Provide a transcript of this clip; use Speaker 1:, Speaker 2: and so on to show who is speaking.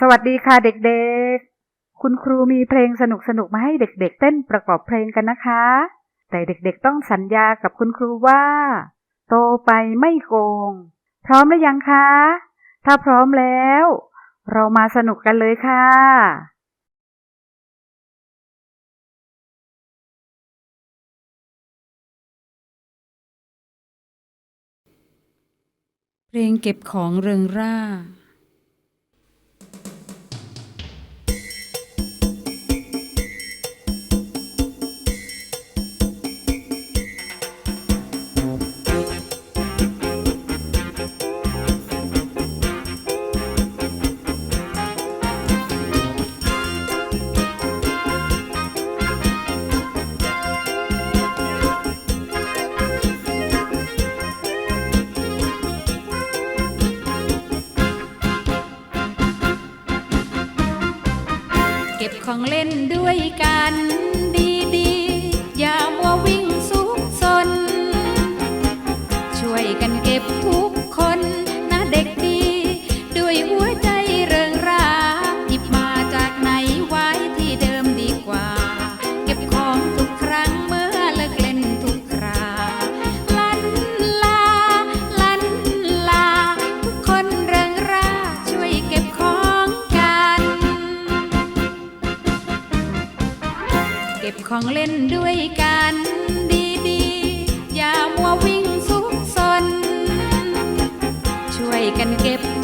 Speaker 1: สวัสดีค่ะเด็กๆ คุณครูมีเพลงสนุกๆ มาให้เด็กๆ เต้นประกอบเพลงกันนะคะ แต่เด็กๆ ต้องสัญญากับคุณครูว่า โตไปไม่โกง พร้อมหรือยังคะ ถ้าพร้อมแล้ว เรามาสนุกกันเลยค่ะ
Speaker 2: เพลงเก็บของเริงร่า เก็บของเล่นด้วยกันดีๆ อย่ามัววิ่งซุกซน ช่วยกันเก็บทุกคนนะเด็ก ก็บของเล่นด้วยกันดีๆ อย่ามัววิ่งซุกซน ช่วยกันเก็บ